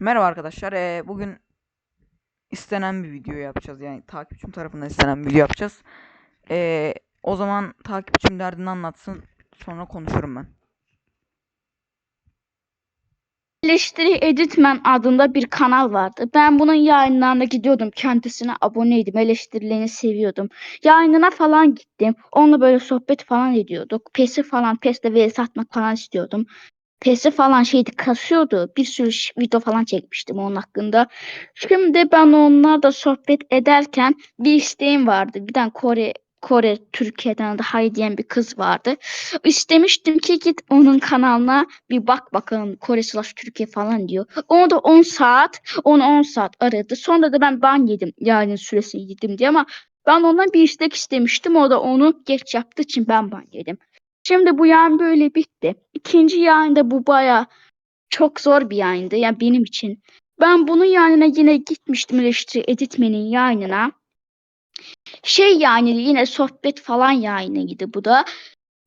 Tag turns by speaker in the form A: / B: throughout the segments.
A: Merhaba arkadaşlar. Ee, bugün istenen bir video yapacağız. Yani takipçim tarafından istenen bir video yapacağız. Ee, o zaman takipçim derdini anlatsın. Sonra konuşurum ben.
B: Eleştiri Editman adında bir kanal vardı. Ben bunun yayınlarına gidiyordum. Kendisine aboneydim. Eleştirilerini seviyordum. Yayınına falan gittim. Onunla böyle sohbet falan ediyorduk. PES'i falan PES'le vs atmak falan istiyordum. PES'i falan şeydi kasıyordu. Bir sürü video falan çekmiştim onun hakkında. Şimdi ben onlarla sohbet ederken bir isteğim vardı. Bir tane Kore Kore Türkiye'den de Hay diyen bir kız vardı. İstemiştim ki git onun kanalına bir bak bakalım Kore slash Türkiye falan diyor. Onu da 10 saat, onu 10 saat aradı. Sonra da ben ban yedim yani süresini yedim diye ama ben ondan bir istek istemiştim. O da onu geç yaptığı için ben ban yedim. Şimdi bu yayın böyle bitti. İkinci yayında bu baya çok zor bir yayındı yani benim için. Ben bunun yayınına yine gitmiştim eleştiri editmenin yayınına. Şey yani yine sohbet falan yayınıydı bu da.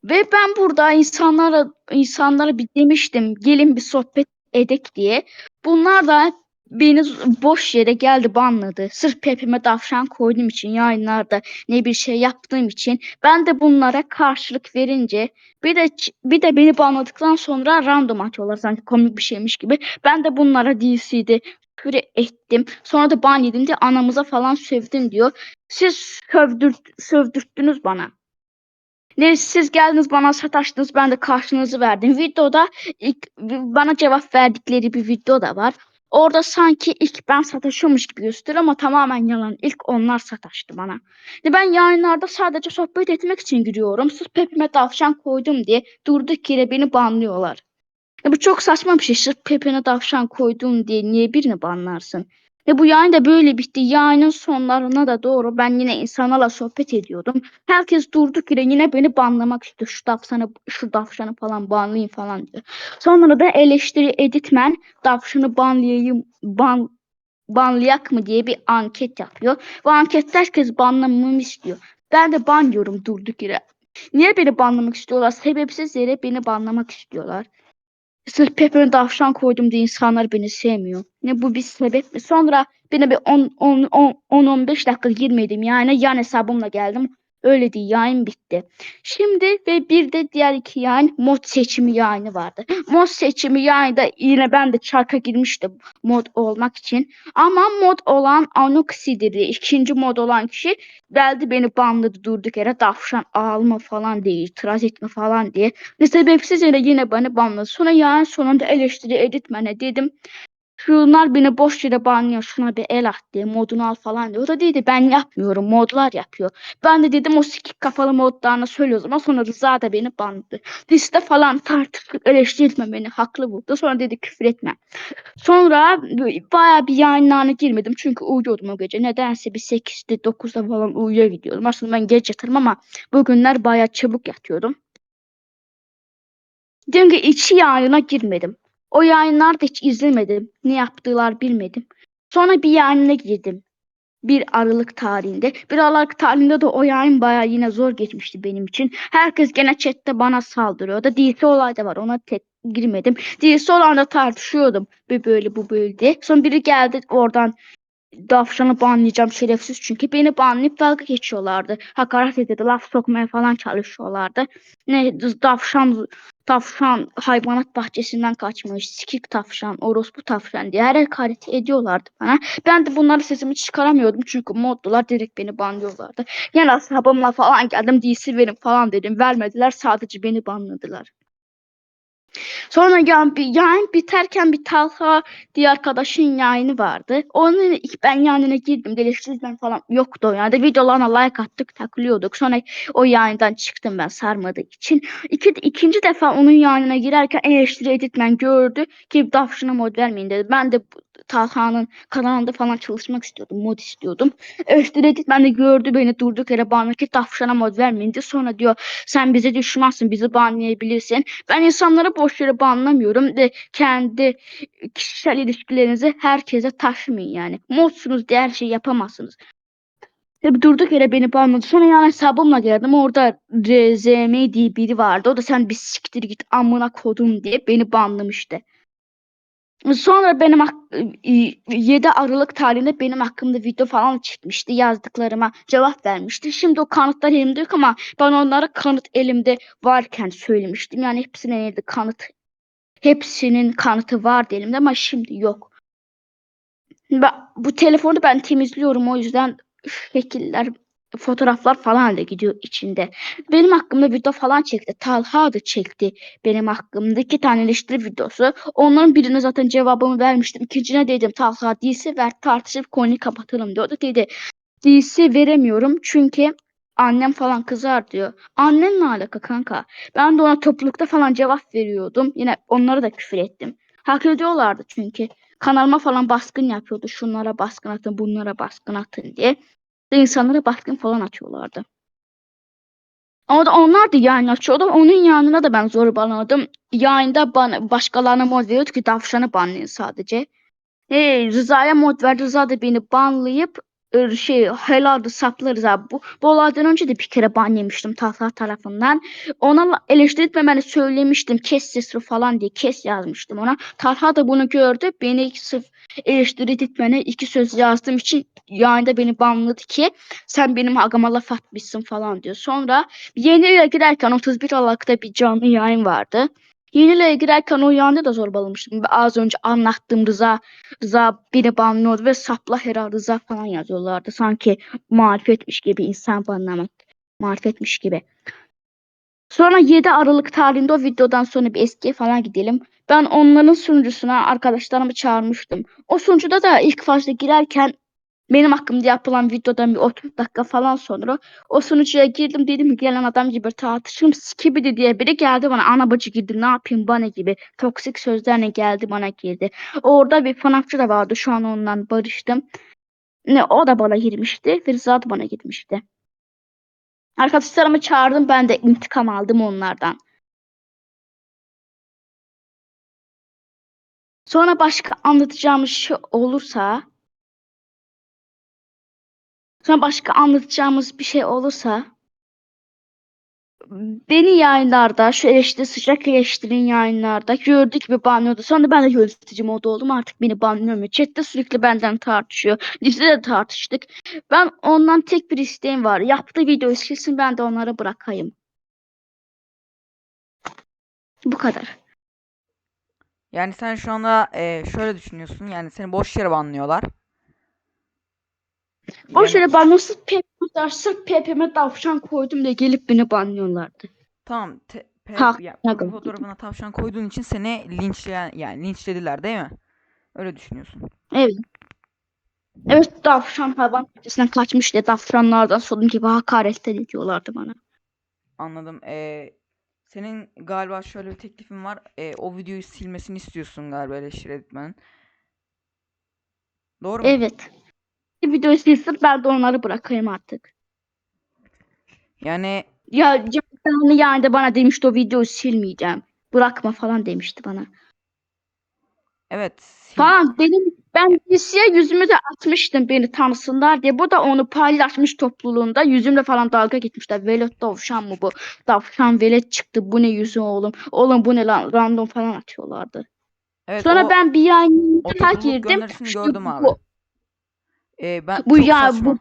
B: Ve ben burada insanlara insanlara bir demiştim gelin bir sohbet edek diye. Bunlar da beni boş yere geldi banladı. Sırf pepime tavşan koyduğum için yayınlarda ne bir şey yaptığım için ben de bunlara karşılık verince bir de bir de beni banladıktan sonra random atıyorlar sanki komik bir şeymiş gibi. Ben de bunlara DC'de küfür ettim. Sonra da ban yedim diye anamıza falan sövdüm diyor. Siz sövdürt, sövdürttünüz bana. Ne siz geldiniz bana sataştınız ben de karşınızı verdim. Videoda ilk bana cevap verdikleri bir video da var. Orada sanki ilk ben sataşıyormuş gibi gösteriyor ama tamamen yalan. İlk onlar sataştı bana. E Ben yayınlarda sadece sohbet etmek için giriyorum. Sırf pepime tavşan koydum diye durduk yere beni banlıyorlar. E bu çok saçma bir şey. Sırf pepine tavşan koydum diye niye birini banlarsın? Ve bu yayın da böyle bitti. Yayının sonlarına da doğru ben yine insanlarla sohbet ediyordum. Herkes durduk yere yine beni banlamak istiyor. Şu tavşanı, şu tavşanı falan banlayayım falan diyor. Sonra da eleştiri editmen tavşanı banlayayım, ban, banlayak mı diye bir anket yapıyor. Bu ankette herkes banlamamı istiyor. Ben de ban diyorum durduk yere. Niye beni banlamak istiyorlar? Sebepsiz yere beni banlamak istiyorlar. Sırf pepperoni tavşan koydum diye insanlar beni sevmiyor. Ne bu bir sebep mi? Sonra beni bir 10-15 dakika girmedim yani yan hesabımla geldim. Öyle değil yayın bitti. Şimdi ve bir de diğer iki yayın mod seçimi yayını vardı. Mod seçimi yayında yine ben de çarka girmiştim mod olmak için. Ama mod olan Anoxi'dir diye ikinci mod olan kişi geldi beni banladı durduk yere tavşan alma falan diye itiraz etme falan diye. Ve sebepsiz yere yine beni banladı. Sonra yani sonunda eleştiri editmene dedim. Şunlar beni boş yere banlıyor. Şuna bir el at diye modunu al falan diyor. O da dedi ben yapmıyorum. Modlar yapıyor. Ben de dedim o sikik kafalı modlarını söylüyoruz ama sonra Rıza da beni banladı. Liste falan tartıştık eleştirme beni haklı buldu. Sonra dedi küfür etme. Sonra baya bir yayınlarına girmedim. Çünkü uyuyordum o gece. Nedense bir 8'de 9'da falan uyuya gidiyordum. Aslında ben geç yatarım ama bugünler baya çabuk yatıyordum. Diyorum ki içi yayına girmedim. O yayınları da hiç izlemedim. Ne yaptılar bilmedim. Sonra bir yayına girdim. Bir Aralık tarihinde. Bir Aralık tarihinde de o yayın bayağı yine zor geçmişti benim için. Herkes gene chatte bana saldırıyordu. DC olay da var ona tek girmedim. DC olayla tartışıyordum. Bu böyle bu böyle diye. Sonra biri geldi oradan Davşan'ı banlayacağım şerefsiz çünkü beni banlayıp dalga geçiyorlardı. Hakaret ediyordu, laf sokmaya falan çalışıyorlardı. Ne Davşan tavşan hayvanat bahçesinden kaçmış, sikik tavşan, orospu tavşan diye her hakaret ediyorlardı bana. Ben de bunları sesimi çıkaramıyordum çünkü moddular direkt beni banlıyorlardı. Yani ashabımla falan geldim DC verin falan dedim. Vermediler sadece beni banladılar. Sonra bir yayın biterken bir Talha diye arkadaşın yayını vardı. Onun ilk ben yayınına girdim. Geliştirmem falan yoktu o yayında. Videolarına like attık takılıyorduk. Sonra o yayından çıktım ben sarmadığı için. İki, ikinci defa onun yayınına girerken eleştiri editmen gördü ki Dafşin'e mod vermeyin dedi. Ben de Talha'nın kanalında falan çalışmak istiyordum. Mod istiyordum. Eleştiri editmen de gördü beni durduk yere bana ki Dafşin'e mod vermeyin dedi. Sonra diyor sen bize düşmansın bizi banlayabilirsin. Ben insanları boş yere banlamıyorum de kendi kişisel ilişkilerinizi herkese taşımayın yani. Modsunuz diye her şeyi yapamazsınız. Durduk yere beni banladı. Sonra yani hesabımla geldim. Orada RZM diye biri vardı. O da sen bir siktir git amına kodum diye beni banlamıştı. Sonra benim hak- e, 7 Aralık tarihinde benim hakkımda video falan çekmişti. Yazdıklarıma cevap vermişti. Şimdi o kanıtlar elimde yok ama ben onlara kanıt elimde varken söylemiştim. Yani hepsinin elinde kanıt hepsinin kanıtı vardı elimde ama şimdi yok. Ben, bu telefonu ben temizliyorum o yüzden şekiller, fotoğraflar falan da gidiyor içinde. Benim hakkımda video falan çekti. Talha da çekti benim hakkımda. iki tane eleştiri videosu. Onların birine zaten cevabımı vermiştim. İkincine dedim Talha değilse ver tartışıp konuyu kapatalım diyordu. Dedi değilse veremiyorum çünkü annem falan kızar diyor. Annen ne alaka kanka? Ben de ona toplulukta falan cevap veriyordum. Yine onlara da küfür ettim. Hak ediyorlardı çünkü kanalıma falan baskın yapıyordu. Şunlara baskın atın, bunlara baskın atın diye. Ve insanlara baskın falan atıyorlardı. Ama da onlar da yayın açıyordu. Onun yanına da ben zorbaladım. Yayında bana, başkalarına mod veriyordu ki tavşanı banlayın sadece. Hey, Rıza'ya mod verdi. Rıza da beni banlayıp şey helaldi saplı Rıza. Bu, bu olaydan önce de bir kere ban yemiştim Talha tarafından. Ona eleştiritmemeni söylemiştim. Kes sesini falan diye kes yazmıştım ona. Talha da bunu gördü. Beni sırf eleştiritmene iki söz yazdığım için yayında beni banladı ki sen benim agama laf atmışsın falan diyor. Sonra yeniyle girerken 31 Aralık'ta bir canlı yayın vardı. Yeniyle girerken o yanda da zorbalamıştım. Az önce anlattığım Rıza Rıza beni banlıyordu ve sapla herhalde Rıza falan yazıyorlardı. Sanki marifetmiş gibi insan banlamak. Marifetmiş gibi. Sonra 7 Aralık tarihinde o videodan sonra bir eskiye falan gidelim. Ben onların sunucusuna arkadaşlarımı çağırmıştım. O sunucuda da ilk fazla girerken benim hakkımda yapılan videodan bir 30 dakika falan sonra o sunucuya girdim dedim gelen adam gibi tartışırım skibidi diye biri geldi bana ana bacı girdi ne yapayım bana gibi toksik sözlerle geldi bana girdi. Orada bir fanatçı da vardı şu an ondan barıştım. Ne o da bana girmişti da bana girmişti. Arkadaşlarımı çağırdım ben de intikam aldım onlardan. Sonra başka anlatacağımız şey olursa Sonra başka anlatacağımız bir şey olursa beni yayınlarda şu eleştiri sıcak eleştirin yayınlarda gördük gibi banlıyordu. Sonra ben de yönetici modu oldum. Artık beni banlıyor. Chat'te sürekli benden tartışıyor. Bizde de tartıştık. Ben ondan tek bir isteğim var. Yaptığı videoyu silsin ben de onlara bırakayım. Bu kadar.
A: Yani sen şu anda e, şöyle düşünüyorsun. Yani seni boş yere banlıyorlar.
B: Boş
A: Yani-
B: yere banlıyorsun. PP'me sırf PP'me tavşan koydum diye gelip beni banlıyorlardı.
A: Tamam. Te, pe-
B: Ha,
A: ya, fotoğrafına tavşan koyduğun için seni linçleyen yani linçlediler değil mi? Öyle düşünüyorsun.
B: Evet. Evet tavşan hayvan bahçesinden kaçmış diye tavşanlardan sorun gibi hakaret ediyorlardı bana.
A: Anladım. E, senin galiba şöyle bir teklifin var. E, o videoyu silmesini istiyorsun galiba eleştiri etmenin. Doğru mu?
B: Evet. Video silsin ben de onları bırakayım artık.
A: Yani
B: Ya canlı yayında bana demişti o videoyu silmeyeceğim. Bırakma falan demişti bana.
A: evet. sil-
B: Falan dedim ben DC'ye yüzümü de atmıştım beni tanısınlar diye. Bu da onu paylaşmış topluluğunda. Yüzümle falan dalga gitmişler. Velet tavşan mı bu? Tavşan velet çıktı. Bu ne yüzü oğlum? Oğlum bu ne lan? Random falan atıyorlardı.
A: Evet
B: Sonra
A: o,
B: ben bir yayına
A: o topluluk
B: girdim.
A: gönderisini gördüm abi.
B: bu-
A: E, ben
B: Bu
A: çok
B: ya
A: saçma.
B: bu,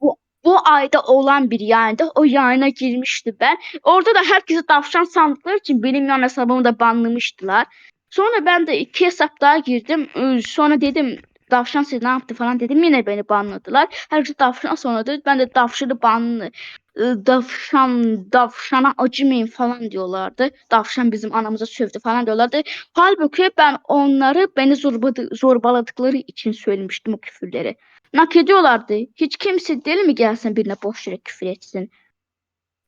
B: bu bu ayda olan bir yayında o yayına girmişti ben. Orada da herkesi tavşan sandıkları için benim yan hesabımı da banlamıştılar. Sonra ben de iki hesap daha girdim. Ee, Sonra dedim tavşan siz ne yaptı falan dedim. Yine beni banladılar. Herkes tavşan sonra da ben de tavşanı banlı. Ee, Tavşan, tavşana acımayın falan diyorlardı. Tavşan bizim anamıza sövdü falan diyorlardı. Halbuki ben onları beni zorbaladı, zorbaladıkları için söylemiştim o küfürleri. Nak ediyorlardı. Hiç kimse deli mi gelsin birine boş yere küfür etsin.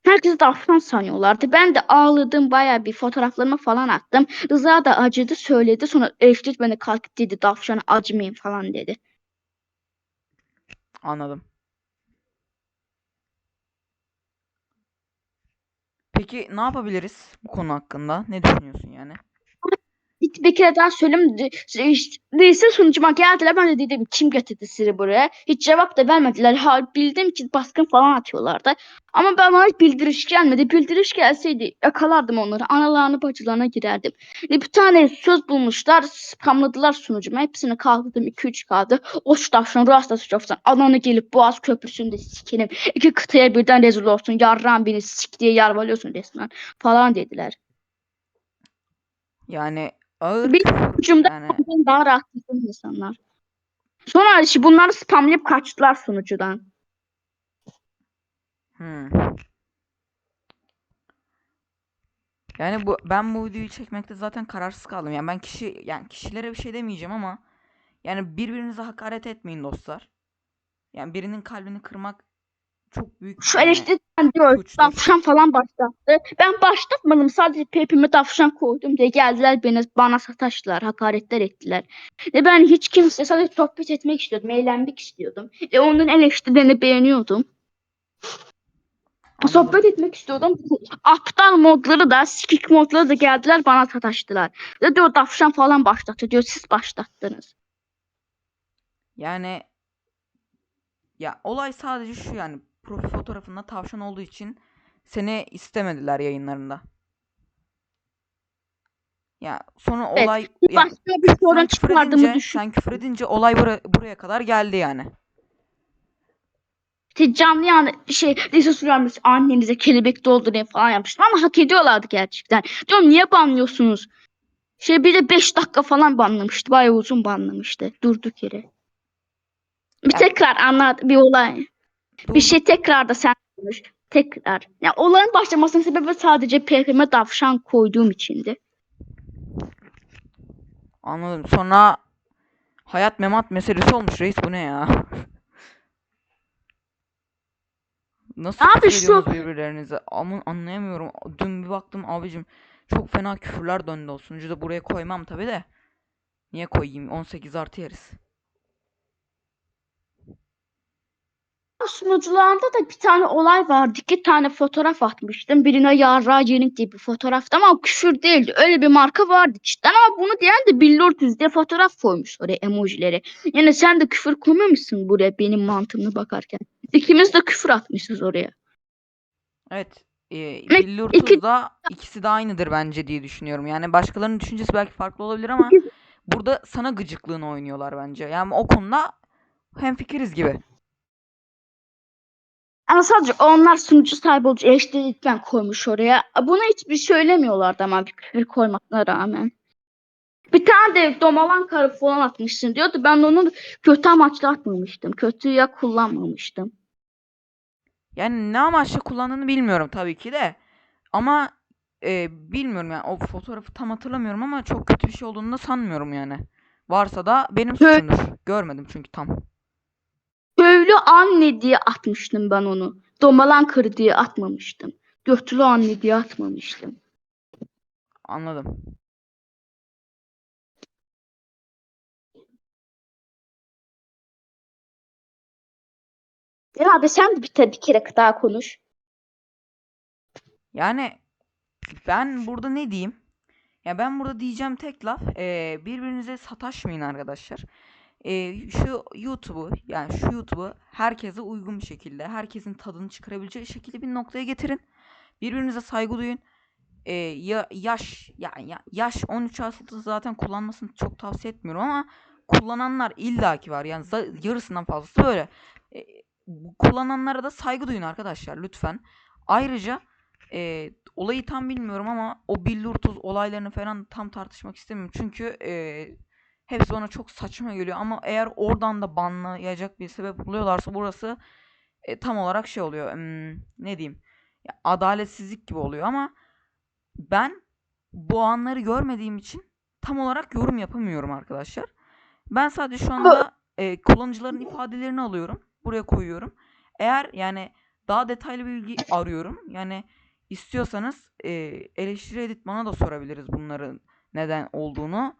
B: Herkesi tavşan sanıyorlardı. Ben de ağladım bayağı bir fotoğraflarımı falan attım. Rıza da acıdı söyledi. Sonra eleştirt beni kalkıp dedi tavşana acımayın falan dedi.
A: Anladım. Peki ne yapabiliriz bu konu hakkında? Ne düşünüyorsun yani?
B: Bir, bir kere daha söyleyeyim. Neyse sunucuma geldiler. Ben de dedim kim getirdi sizi buraya? Hiç cevap da vermediler. Ha, bildim ki baskın falan atıyorlardı. Ama ben bana bildiriş gelmedi. Bildiriş gelseydi yakalardım onları. Analarını bacılarına girerdim. E, bir tane söz bulmuşlar. Spamladılar sunucuma. Hepsini kaldırdım. 2-3 kaldı. O tavşan rastası çoksan. Ananı gelip Boğaz Köprüsü'nde sikerim. İki kıtaya birden rezil olsun. Yarran beni sik diye yarvalıyorsun resmen. Falan dediler.
A: Yani ağır
B: Bir Sunucumda
A: yani
B: daha rahat insanlar. Sonra işte bunları spamlayıp kaçtılar sunucudan.
A: hmm. Yani bu ben bu videoyu çekmekte zaten kararsız kaldım. Yani ben kişi yani kişilere bir şey demeyeceğim ama yani birbirinize hakaret etmeyin dostlar. Yani birinin kalbini kırmak çok büyük
B: Şu eleştiriden diyor
A: suçtur.
B: tavşan falan başlattı. Ben başlatmadım sadece pepime tavşan koydum diye geldiler beni bana sataştılar, hakaretler ettiler. E ben hiç kimse sadece sohbet etmek istiyordum, eğlenmek istiyordum. E onun eleştirilerini beğeniyordum.
A: Anladım.
B: Sohbet etmek istiyordum. Aptal modları da, sikik modları da geldiler bana sataştılar. Ve diyor tavşan falan başlattı diyor siz başlattınız.
A: Yani ya olay sadece şu yani profil fotoğrafında tavşan olduğu için seni istemediler yayınlarında. Ya sonra
B: Evet,
A: olay
B: Bir
A: ya
B: başka bir sorun çıkardığımı düşün.
A: sen küfür edince olay buraya, buraya kadar geldi yani.
B: İşte canlı yani şey lise sürermiş annenize kelebek doldurayım falan yapmıştım ama hak ediyorlardı gerçekten. Diyorum niye banlıyorsunuz? Şey bir de 5 dakika falan banlamıştı. Bayağı uzun banlamıştı. Durduk yere. Bir
A: Ya-
B: tekrar anlat bir olay. Bir şey tekrar da sen konuş. Tekrar. Ya olayın başlamasının sebebi sadece PKM'e tavşan koyduğum içindi.
A: Anladım. Sonra hayat memat meselesi olmuş reis bu ne ya? Nasıl
B: Abi
A: küfür
B: şu-
A: birbirlerinize? Ama anlayamıyorum. Dün bir baktım abicim çok fena küfürler döndü o sunucu da buraya koymam tabi de. Niye koyayım? 18 artı yeriz.
B: Sunucularda da bir tane olay vardı. İki tane fotoğraf atmıştım. Birine Yarra Yenik diye bir fotoğraftı ama küfür değildi. Öyle bir marka vardı cidden ama bunu diyen de Billboard diye fotoğraf koymuş oraya emojileri. Yani sen de küfür koymamışsın buraya benim mantığımla bakarken. İkimiz de küfür atmışız oraya.
A: Evet. E,
B: Ne-
A: Billurtuz da ikisi de aynıdır bence diye düşünüyorum. Yani başkalarının düşüncesi belki farklı olabilir ama burada sana gıcıklığını oynuyorlar bence. Yani o konuda hemfikiriz gibi.
B: Ama sadece onlar sunucu sahibi olunca eleştirirken koymuş oraya. Buna hiçbir şey söylemiyorlardı ama bir küfür koymasına rağmen. Bir tane de domalan karı falan atmışsın diyordu. Ben onu kötü amaçla atmamıştım. Kötüye kullanmamıştım.
A: Yani ne amaçla kullandığını bilmiyorum tabii ki de. Ama e, bilmiyorum yani o fotoğrafı tam hatırlamıyorum ama çok kötü bir şey olduğunu da sanmıyorum yani. Varsa da benim suçumdur. Görmedim çünkü tam.
B: Köylü anne diye atmıştım ben onu. Domalan karı diye atmamıştım. Götülü anne diye atmamıştım.
A: Anladım.
B: Ya abi sen de bir, bir kere daha konuş.
A: Yani ben burada ne diyeyim? Ya ben burada diyeceğim tek laf eee, birbirinize sataşmayın arkadaşlar. Eee, şu YouTube'u yani şu YouTube'u herkese uygun bir şekilde, herkesin tadını çıkarabileceği şekilde bir noktaya getirin. Birbirinize saygı duyun. Eee, ya yaş yani ya, yaş 13 altı zaten kullanmasını çok tavsiye etmiyorum ama kullananlar illaki var. Yani yarısından fazlası böyle. Bu kullananlara da saygı duyun arkadaşlar lütfen. Ayrıca eee, olayı tam bilmiyorum ama o billurtuz olaylarını falan tam tartışmak istemiyorum. Çünkü eee, hepsi bana çok saçma geliyor ama eğer oradan da banlayacak bir sebep buluyorlarsa burası e, tam olarak şey oluyor. hmm, ne diyeyim? Ya, adaletsizlik gibi oluyor ama ben bu anları görmediğim için tam olarak yorum yapamıyorum arkadaşlar. Ben sadece şu anda e, kullanıcıların ifadelerini alıyorum. Buraya koyuyorum. Eğer yani daha detaylı bilgi arıyorum. Yani istiyorsanız e, eleştiri edit bana da sorabiliriz bunların neden olduğunu.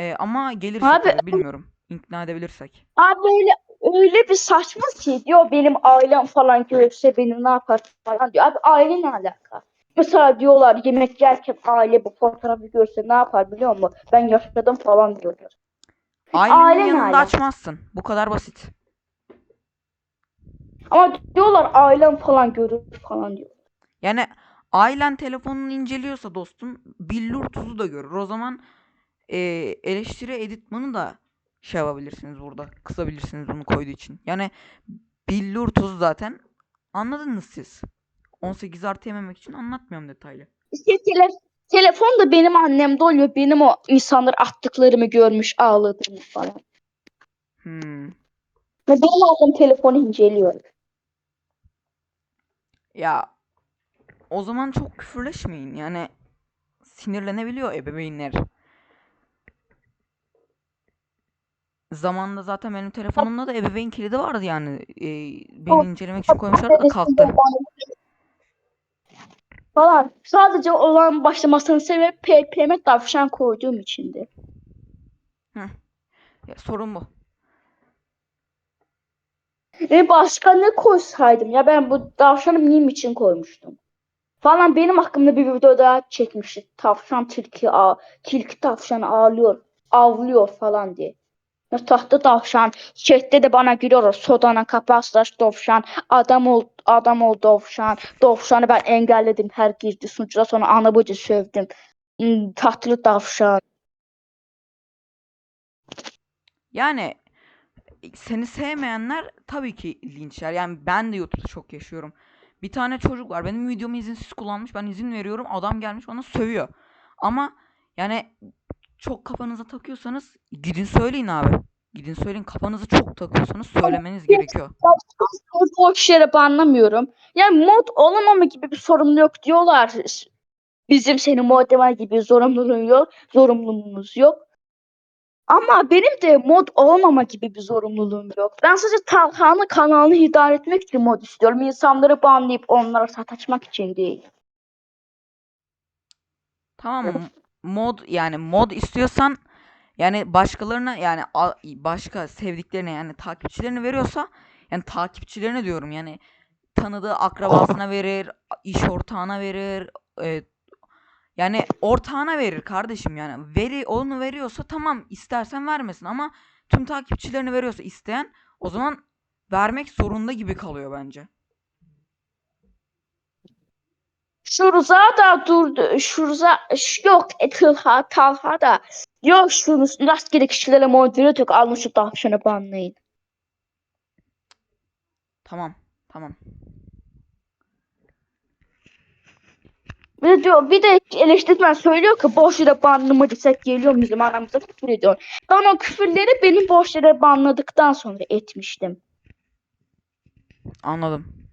A: E, ama gelirse
B: Abi-
A: tabii bilmiyorum. İkna edebilirsek.
B: Abi öyle öyle bir saçma ki diyor benim ailem falan görse beni ne yapar falan diyor. Abi aile ne alaka? Mesela diyorlar yemek yerken aile bu fotoğrafı görse ne yapar biliyor musun? Ben yaşadım falan diyorlar.
A: Ailenin
B: Aile ne
A: yanında
B: aile?
A: açmazsın. Bu kadar basit.
B: Ama diyorlar ailem falan görür falan diyor.
A: Yani ailen telefonunu inceliyorsa dostum billur tuzu da görür. O zaman e, eleştiri editmanı da şey yapabilirsiniz burada. Kısabilirsiniz bunu koyduğu için. Yani billur tuzu zaten anladınız siz. 18 artı yememek için anlatmıyorum detaylı.
B: Tele, telefon da benim annemde oluyor. Benim o insanlar attıklarımı görmüş ağladığımı falan.
A: Hmm.
B: Ve benim annem telefonu inceliyor.
A: Ya o zaman çok küfürleşmeyin. Yani sinirlenebiliyor ebeveynler. Zamanında zaten benim telefonumda da ebeveyn kilidi vardı yani. Ee, beni incelemek için koymuşlar da kalktı.
B: Falan. Sadece olan başlamasının sebebi PPM'e tavşan koyduğum içindi.
A: Ya, sorun bu.
B: Ve başka ne koysaydım ya ben bu tavşanı meme için koymuştum. Falan benim hakkımda bir video daha çekmişti. Tavşan tilki tilki tavşan ağlıyor, avlıyor falan diye. Tahta tavşan, chatte de bana gülüyor. Sodana kapaslaş tavşan, adam ol, adam ol tavşan. Tavşanı ben engelledim her gizli sunucuda sonra ana bacı sövdüm. Hmm, Tahtlı tavşan.
A: Yani seni sevmeyenler tabii ki linçler. Yani ben de YouTube'da çok yaşıyorum. Bir tane çocuk var. Benim videomu izinsiz kullanmış. Ben izin veriyorum. Adam gelmiş bana sövüyor. Ama yani çok kafanıza takıyorsanız gidin söyleyin abi. Gidin söyleyin. Kafanızı çok takıyorsanız söylemeniz gerekiyor.
B: boş yere banlamıyorum. Yani mod olamama gibi bir sorumlu yok diyorlar. Bizim senin modema gibi zorunluluğun yok, zorunluluğumuz yok. Ama benim de mod olamama gibi bir zorunluluğum yok. Ben sadece Talha'nın kanalını idare etmek için mod istiyorum. İnsanları banlayıp onlara sataşmak için değil.
A: Tamam mı? Mod yani mod istiyorsan yani başkalarına yani başka sevdiklerine yani takipçilerine veriyorsa yani takipçilerine diyorum yani tanıdığı akrabasına verir, iş ortağına verir, e, yani ortağına verir kardeşim yani. Veri onu veriyorsa tamam istersen vermesin ama tüm takipçilerine veriyorsa isteyen o zaman vermek zorunda gibi kalıyor bence.
B: Şurza da durdu. Şurza yok e, Talha, Talha da yok şunu rastgele kişilere moderatör almış şu tavşanı banlayın.
A: Tamam. Tamam.
B: Bir diyor bir de eleştirmen söylüyor ki boş yere banlama desek geliyor bizim aramızda küfür ediyor. Ben o küfürleri benim boş yere banladıktan sonra etmiştim.
A: Anladım.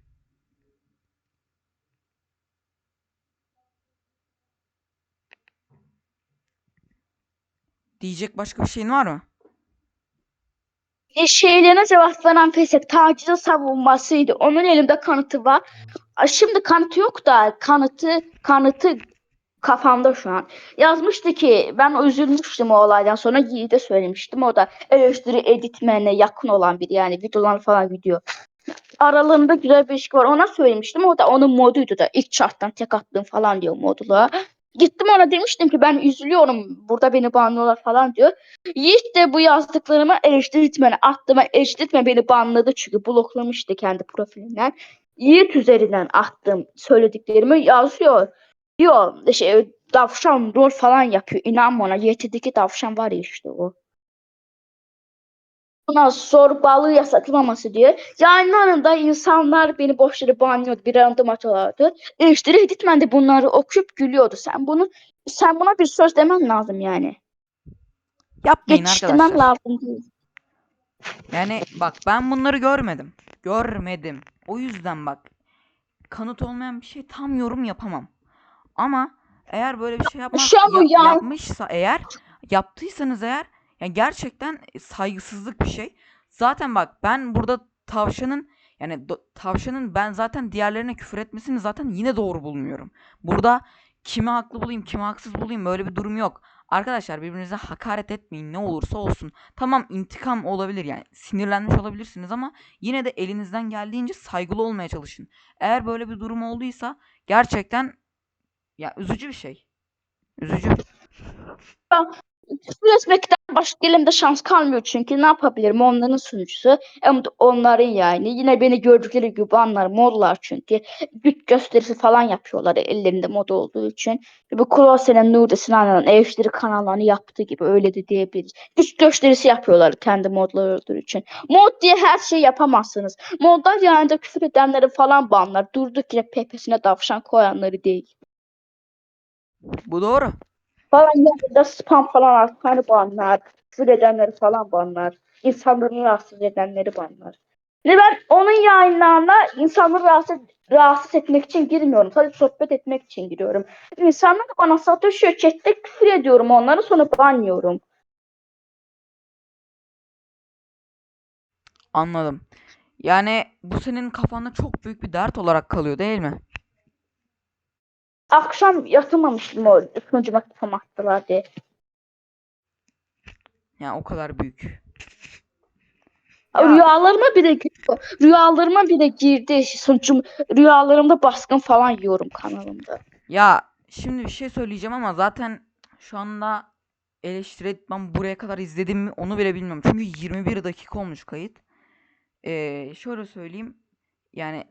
A: Diyecek başka bir şeyin var mı?
B: E, şeylerine cevap veren Fesek tacize savunmasıydı. Onun elimde kanıtı var. Şimdi kanıtı yok da kanıtı kanıtı kafamda şu an. Yazmıştı ki ben üzülmüştüm o olaydan sonra Yiğit'e söylemiştim. O da eleştiri editmene yakın olan biri yani videolar falan gidiyor. Aralarında güzel bir ilişki var. Ona söylemiştim. O da onun moduydu da ilk charttan tek attım falan diyor modula. Gittim ona demiştim ki ben üzülüyorum. Burada beni banlıyorlar falan diyor. Yiğit de bu yazdıklarımı eleştirtmene attım. Eleştirtme beni banladı çünkü bloklamıştı kendi profilinden. Yiğit üzerinden attım söylediklerimi yazıyor. Diyor şey tavşan rol falan yapıyor. İnan bana YT'deki tavşan var ya işte o. Ondan sonra balığı yasaklamaması diye. Yayınlarında insanlar beni boş yere banlıyordu. Bir random atıyorlardı. Eleştiri Editman de bunları okuyup gülüyordu. Sen bunu sen buna bir söz demen lazım yani.
A: Yapmayın
B: Geçiştirmem
A: arkadaşlar.
B: lazım değil.
A: Yani bak ben bunları görmedim. Görmedim. O yüzden bak kanıt olmayan bir şey tam yorum yapamam. Ama eğer böyle bir şey yapmak
B: Şu an bu
A: ya-
B: ya-
A: yapmışsa eğer yaptıysanız eğer yani gerçekten saygısızlık bir şey. Zaten bak ben burada tavşanın yani tavşanın ben zaten diğerlerine küfür etmesini zaten yine doğru bulmuyorum. Burada kimi haklı bulayım, kimi haksız bulayım böyle bir durum yok. Arkadaşlar birbirinize hakaret etmeyin ne olursa olsun. Tamam intikam olabilir yani sinirlenmiş olabilirsiniz ama yine de elinizden geldiğince saygılı olmaya çalışın. Eğer böyle bir durum olduysa gerçekten ya üzücü bir şey. Üzücü.
B: Küfür etmekten başka elimde şans kalmıyor çünkü ne yapabilirim onların sunucusu de onların yani yine beni gördükleri gibi anlar modlar çünkü güç gösterisi falan yapıyorlar ellerinde mod olduğu için bu Klose'nin Nuri Sinan'ın Evşleri kanallarını yaptığı gibi öyle de diyebiliriz. Güç gösterisi yapıyorlar kendi modları olduğu için. Mod diye her şeyi yapamazsınız. Modlar yani de küfür edenleri falan banlar. Durduk yere PP'sine tavşan koyanları değil.
A: Bu doğru.
B: Falan yanında spam falan artanı banlar, küfür edenleri falan banlar, insanları rahatsız edenleri banlar. Ve ben onun yayınlarına insanları rahatsız, rahatsız etmek için girmiyorum. Sadece sohbet etmek için giriyorum. İnsanlar bana satışıyor, chatte küfür ediyorum onları sonra banlıyorum.
A: Anladım. Yani bu senin kafanda çok büyük bir dert olarak kalıyor değil mi?
B: Akşam yatamamıştım o sunucuma spam attılar diye.
A: Yani o kadar büyük.
B: Ya.
A: Ya.
B: Rüyalarıma bile. Rüyalarıma bile girdi. Sunucum, rüyalarımda baskın falan yiyorum kanalımda.
A: Ya şimdi bir şey söyleyeceğim ama zaten şu anda eleştiri etmem buraya kadar izledim mi onu bile bilmiyorum. Çünkü 21 dakika olmuş kayıt. Ee, şöyle söyleyeyim. Yani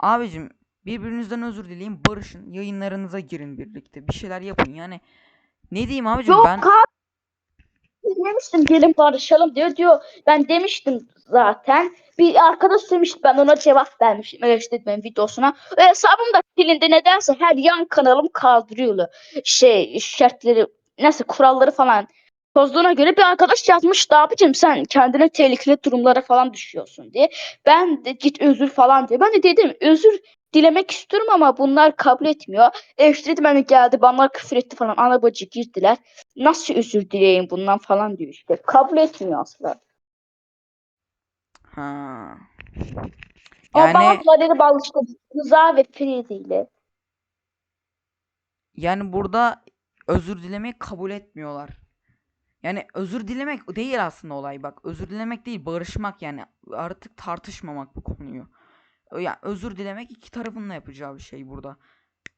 A: abicim birbirinizden özür dileyin. Barışın. Yayınlarınıza girin birlikte. Bir şeyler yapın. Yani ne diyeyim abicim
B: Yok
A: ben
B: abi. Demiştim gelin barışalım diyor diyor. Ben demiştim zaten. Bir arkadaş demişti ben ona cevap vermiştim eleştirmenin videosuna. Ve hesabım da silindi nedense her yan kanalım kaldırıyorlar. Şey şartları nasıl kuralları falan bozduğuna göre bir arkadaş yazmıştı abicim sen kendine tehlikeli durumlara falan düşüyorsun diye. Ben de git özür falan diye. Ben de dedim özür dilemek istiyorum ama bunlar kabul etmiyor. Eleştirdi geldi bana küfür etti falan ana bacı girdiler nasıl özür dileyeyim bundan falan diyor işte. Kabul etmiyor asla.
A: ha.
B: Ama
A: Yani
B: bazıları bağlı işte Rıza ve Feride ile.
A: yani burada özür dilemeyi kabul etmiyorlar. Yani özür dilemek değil aslında olay bak. Özür dilemek değil, barışmak yani. Artık tartışmamak bu konuyu. Ö- Ya özür dilemek iki tarafın da yapacağı bir şey burada.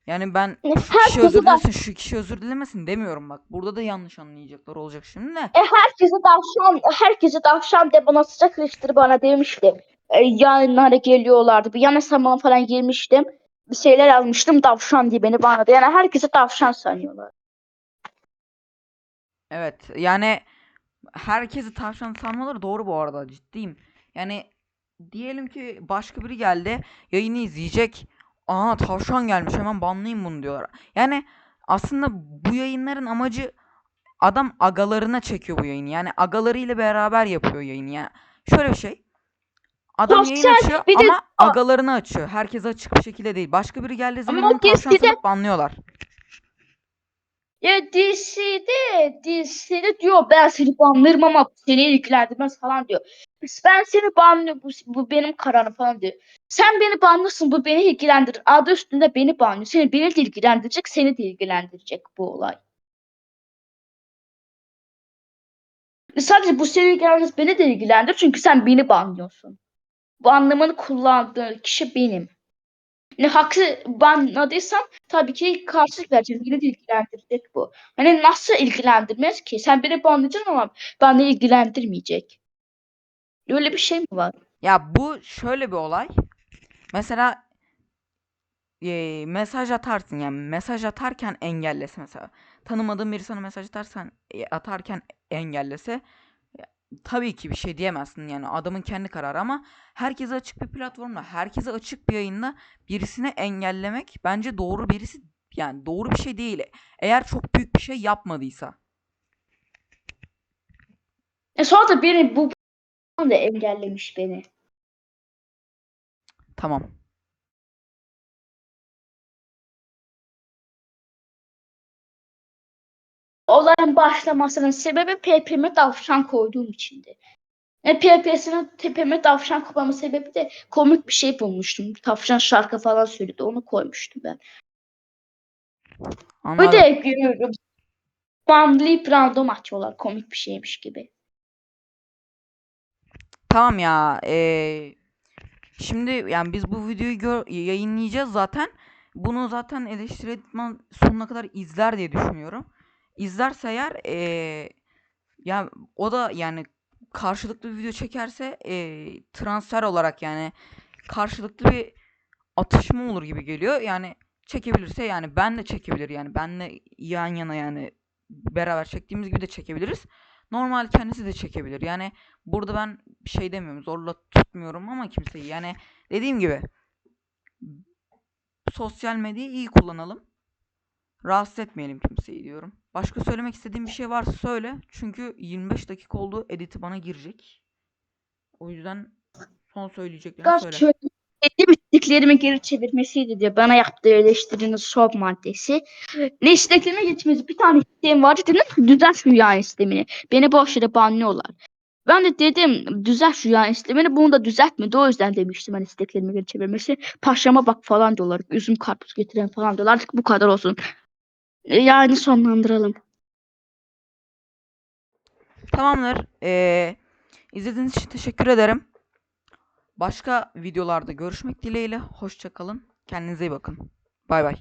A: Yani ben şu kişi özür
B: de,
A: dilesin, şu kişi özür dilemesin demiyorum bak. Burada da yanlış anlayacaklar olacak şimdi de.
B: e, herkese tavşan, herkese tavşan de bana sıcak ilişkili bana demişti. E, yayınlara geliyorlardı. Bir yan hesabıma falan girmiştim. Bir şeyler almıştım tavşan diye beni bana da. Yani herkese tavşan sanıyorlar.
A: Evet yani herkesi tavşan sanmaları doğru bu arada ciddiyim. Yani diyelim ki başka biri geldi yayını izleyecek. Aa tavşan gelmiş hemen banlayayım bunu diyorlar. Yani aslında bu yayınların amacı adam agalarına çekiyor bu yayını. Yani agalarıyla beraber yapıyor yayını. Yani şöyle bir şey. Adam yayın
B: Sosyal
A: açıyor
B: bir de
A: ama agalarını açıyor. Herkese açık bir şekilde değil. Başka biri geldiği zaman
B: Ama o
A: onu tavşan
B: dizide-
A: sanıp banlıyorlar.
B: Ya DC'de, DC'de diyor ben seni banlarım ama seni ilgilendirmez falan diyor. Ben seni banlıyorum bu, bu benim kararım falan diyor. Sen beni banlısın bu beni ilgilendirir. Adı üstünde beni banlıyor. Seni beni de ilgilendirecek, seni de ilgilendirecek bu olay. Sadece bu seni ilgilendirmez beni de ilgilendirir çünkü sen beni banlıyorsun. Bu anlamını kullandığı kişi benim. Ne haksız banladıysam tabii ki karşılık vereceğim. Yine de ilgilendirecek bu. Hani nasıl ilgilendirmez ki? Sen beni banlayacaksın ama beni ilgilendirmeyecek. Öyle bir şey mi var?
A: Ya bu şöyle bir olay. Mesela eee, mesaj atarsın yani mesaj atarken engellese mesela. Tanımadığın biri sana mesaj atarsan e, atarken engellese tabii ki bir şey diyemezsin yani adamın kendi kararı ama herkese açık bir platformda, herkese açık bir yayında birisini engellemek bence doğru birisi yani doğru bir şey değil. Eğer çok büyük bir şey yapmadıysa.
B: E sonra da biri bu da engellemiş beni.
A: Tamam.
B: Olayın başlamasının sebebi PP'me tavşan koyduğum içindi. E, PP'sine tepeme tavşan koymamın sebebi de komik bir şey bulmuştum. Tavşan şarkı falan söyledi. Onu koymuştum ben. Bir
A: Anladım.
B: de görüyorum. Banlayıp random açıyorlar. Komik bir şeymiş gibi.
A: Tamam ya. eee, şimdi yani biz bu videoyu gör- yayınlayacağız zaten. bunu zaten eleştirmen sonuna kadar izler diye düşünüyorum. İzlerse eğer eee ya o da yani karşılıklı bir video çekerse eee, transfer olarak yani karşılıklı bir atışma olur gibi geliyor. Yani çekebilirse yani ben de çekebilir yani benle yan yana yani beraber çektiğimiz gibi de çekebiliriz. Normal kendisi de çekebilir. Yani burada ben şey demiyorum. Zorla tutmuyorum ama kimseyi. Yani dediğim gibi sosyal medyayı iyi kullanalım. Rahatsız etmeyelim kimseyi diyorum. Başka söylemek istediğim bir şey varsa söyle. Çünkü 25 dakika oldu. Editi bana girecek. O yüzden son söyleyeceklerini
B: Gaz
A: söyle.
B: şöyle kendi isteklerimi geri çevirmesiydi diye bana yaptığı eleştirinin son maddesi. Ne istekleme geçmesi bir tane isteğim vardı dedim düzelt şu yayın istemini. Beni boş yere banlıyorlar. Ben de dedim düzelt şu yayın istemini bunu da düzeltmedi. O yüzden demiştim ben isteklerimi geri çevirmesi. Paşama bak falan diyorlar. Üzüm karpuz getiren falan diyorlar. Artık bu kadar olsun. E, Yani sonlandıralım.
A: Tamamdır. Ee, izlediğiniz için teşekkür ederim. Başka videolarda görüşmek dileğiyle. Hoşça kalın. Kendinize iyi bakın. Bay bay.